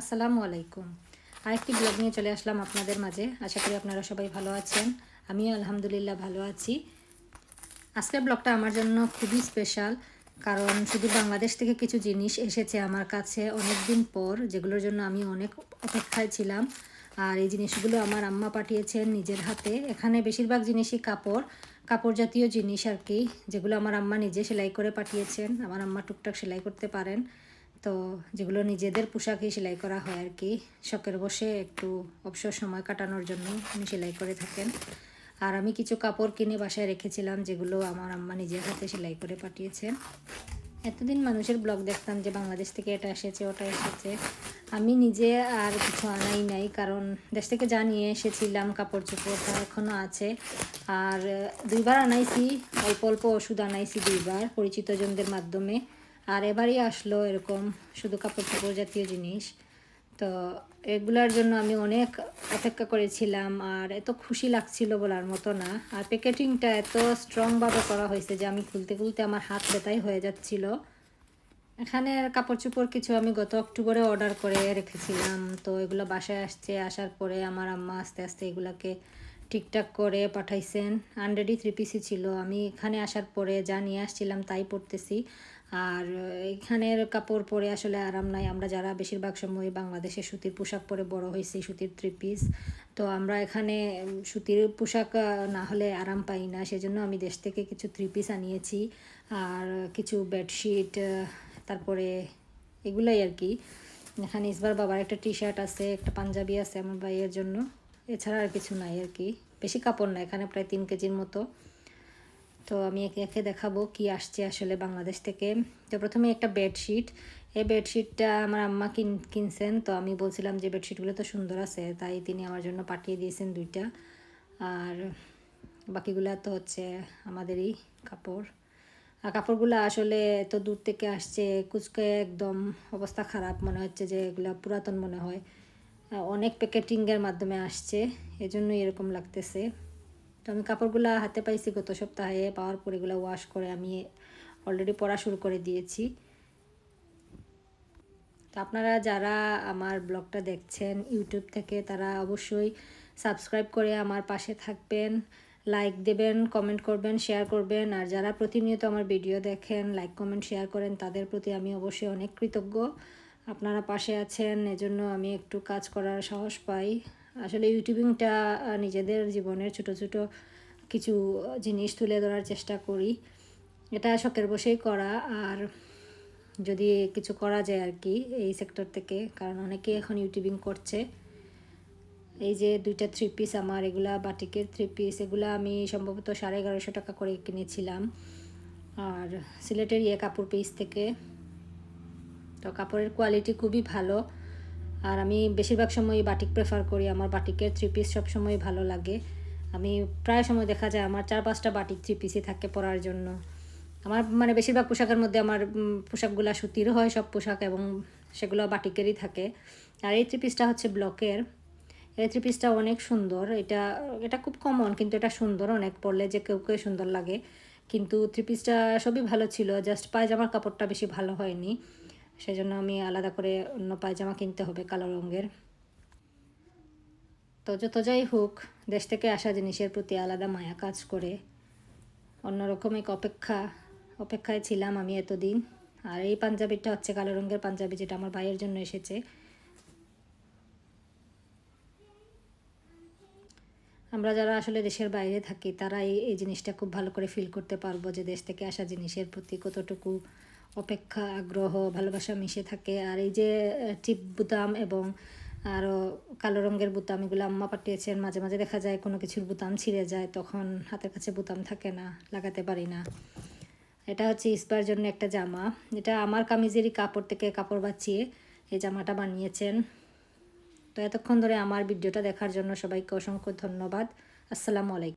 আসসালামু আলাইকুম। আরেকটি ব্লগ নিয়ে চলে আসলাম আপনাদের মাঝে। আশা করি আপনারা সবাই ভালো আছেন। আমিও আলহামদুলিল্লাহ ভালো আছি। আজকের ব্লগটা আমার জন্য খুবই স্পেশাল, কারণ শুধু বাংলাদেশ থেকে কিছু জিনিস এসেছে আমার কাছে অনেক দিন পর, যেগুলোর জন্য আমি অনেক অপেক্ষায় ছিলাম। আর এই জিনিসগুলো আমার আম্মা পাঠিয়েছেন নিজের হাতে। এখানে বেশিরভাগ জিনিসই কাপড় কাপড় জাতীয় জিনিস আর কি, যেগুলো আমার আম্মা নিজে সেলাই করে পাঠিয়েছেন। আমার আম্মা টুকটাক সেলাই করতে পারেন। তো যেগুলো নিজেদের পোশাকই সেলাই করা হয় আর কি, শখের বসে একটু অবসর সময় কাটানোর জন্য উনি সেলাই করে থাকেন। আর আমি কিছু কাপড় কিনে বাসায় রেখেছিলাম, যেগুলো আমার আম্মা নিজের হাতে সেলাই করে পাঠিয়েছেন এতদিন মানুষের ব্লগ দেখতাম যে বাংলাদেশ থেকে এটা এসেছে, ওটা এসেছে। আমি নিজে আর কিছু আনাই নাই, কারণ দেশ থেকে যা নিয়ে এসেছিলাম, কাপড় চোপড় তা এখনও আছে। আর দুইবার আনাইছি, অল্প অল্প ওষুধ আনাইছি দুইবার, পরিচিতজনদের মাধ্যমে। আর এবারই আসলো এরকম শুধু কাপড় চোপড় জাতীয় জিনিস। তো এগুলার জন্য আমি অনেক অপেক্ষা করেছিলাম আর এত খুশি লাগছিল বলার মতো না। আর প্যাকেটিংটা এত স্ট্রংভাবে করা হয়েছে যে আমি খুলতে খুলতে আমার হাত ব্যথাই হয়ে যাচ্ছিল। এখানে কাপড় চোপড় কিছু আমি গত অক্টোবরে অর্ডার করে রেখেছিলাম। তো এগুলো বাসায় আসছে, আসার পরে আমার আম্মা আস্তে আস্তে এগুলাকে ঠিকঠাক করে পাঠাইছেন। আনরেডি থ্রি পিসি ছিল। আমি এখানে আসার পরে যা নিয়ে আসছিলাম তাই পরতেছি। আর এখানের কাপড় পরে আসলে আরাম নাই। আমরা যারা বেশিরভাগ সময় বাংলাদেশে সুতির পোশাক পরে বড় হয়েছি, সুতির থ্রি পিস তো আমরা এখানে সুতির পোশাক না হলে আরাম পাই না। সেজন্য আমি দেশ থেকে কিছু থ্রি পিস আনিয়েছি। আর কিছু বেডশিট তারপরে এগুলাই আর কি। এখানে ইসবার বাবার একটা টি শার্ট আছে, একটা পাঞ্জাবি আছে আমার ভাইয়ের জন্য। এছাড়া আর কিছু নাই আর কি। বেশি কাপড় না, এখানে প্রায় তিন কেজির মতো। তো আমি একে একে দেখাবো কি আসছে আসলে বাংলাদেশ থেকে। তো প্রথমে একটা বেডশিট এই বেডশিটটা আমার আম্মা কিন, কিনছেন, তো আমি বলছিলাম যে বেডশিটগুলো তো সুন্দর আছে, তাই তিনি আমার জন্য পাঠিয়ে দিয়েছেন দুইটা। আর বাকিগুলো তো হচ্ছে আমাদেরই কাপড়। আর কাপড়গুলো আসলে এত দূর থেকে আসছে, কুচকে একদম অবস্থা খারাপ মনে হচ্ছে যে এগুলো পুরাতন মনে হয়। অনেক প্যাকেটিংয়ের মাধ্যমে আসছে এজন্য এরকম লাগতেছে। তো আমি কাপড়গুলো হাতে পাইছি গত সপ্তাহে পাওয়ার পর এগুলো ওয়াশ করে আমি অলরেডি পড়া শুরু করে দিয়েছি। তো আপনারা যারা আমার ব্লগটা দেখছেন ইউটিউব থেকে, তারা অবশ্যই সাবস্ক্রাইব করে আমার পাশে থাকবেন লাইক দেবেন কমেন্ট করবেন শেয়ার করবেন। আর যারা প্রতিনিয়ত আমার ভিডিও দেখেন লাইক কমেন্ট শেয়ার করেন, তাদের প্রতি আমি অবশ্যই অনেক কৃতজ্ঞ। আপনারা পাশে আছেন, এজন্য আমি একটু কাজ করার সাহস পাই। আসলে ইউটিউবিংটা নিজেদের জীবনের ছোট ছোট কিছু জিনিস তুলে ধরার চেষ্টা করি। এটা শখের বসেই করা। আর যদি কিছু করা যায় আর কি এই সেক্টর থেকে, কারণ অনেকেই এখন ইউটিউবিং করছে। এই যে দুইটা থ্রি পিস আমার, এগুলা বাটিকের থ্রি পিস এগুলা আমি সম্ভবত সাড়ে এগারোশো টাকা করে কিনেছিলাম। আর সিলেটের ইয়ে কাপড় পিস থেকে, তো কাপড়ের কোয়ালিটি খুবই ভালো। আর আমি বেশিরভাগ সময় বাটিক প্রেফার করি, আমার বাটিকের থ্রি পিস সবসময় ভালো লাগে। আমি প্রায় সময় দেখা যায় আমার চার পাঁচটা বাটিক থ্রি পিসই থাকে পরার জন্য। আমার মানে বেশিরভাগ পোশাকের মধ্যে আমার পোশাকগুলো সুতির হয় সব পোশাক এবং সেগুলো বাটিকেরই থাকে। আর এই থ্রি পিসটা হচ্ছে ব্লকের এই থ্রি পিসটা অনেক সুন্দর। এটা এটা খুব কমন কিন্তু এটা সুন্দর, অনেক পরলে যে কেউ কেউ সুন্দর লাগে। কিন্তু থ্রি পিসটা সবই ভালো ছিল জাস্ট পায়জামার কাপড়টা বেশি ভালো হয়নি। সেজন্য আমি আলাদা করে অন্য পায়জামা কিনতে হবে কালো রঙের। তো যত যাই হোক, দেশ থেকে আসা জিনিসের প্রতি আলাদা মায়া কাজ করে। অন্যরকম এক অপেক্ষা, অপেক্ষায় ছিলাম আমি এতদিন। আর এই পাঞ্জাবিটা হচ্ছে কালো রঙের পাঞ্জাবি যেটা আমার ভাইয়ের জন্য এসেছে। আমরা যারা আসলে দেশের বাইরে থাকি তারা এই এই জিনিসটা খুব ভালো করে ফিল করতে পারব যে দেশ থেকে আসা জিনিসের প্রতি কতটুকু অপেক্ষা, আগ্রহ, ভালোবাসা মিশে থাকে। আর এই যে টিপ বুতাম এবং আরও কালো রঙের বুতাম, এগুলো আম্মা পাঠিয়েছেন। মাঝে মাঝে দেখা যায় কোনো কিছুর বুতাম ছিঁড়ে যায়, তখন হাতের কাছে বুতাম থাকে না, লাগাতে পারি না। এটা হচ্ছে ইস্পার জন্য একটা জামা। এটা আমার কামিজেরই কাপড় থেকে কাপড় বাঁচিয়ে এই জামাটা বানিয়েছেন। তো এতক্ষণ ধরে আমার ভিডিওটা দেখার জন্য সবাইকে অসংখ্য ধন্যবাদ। আসসালামু আলাইকুম।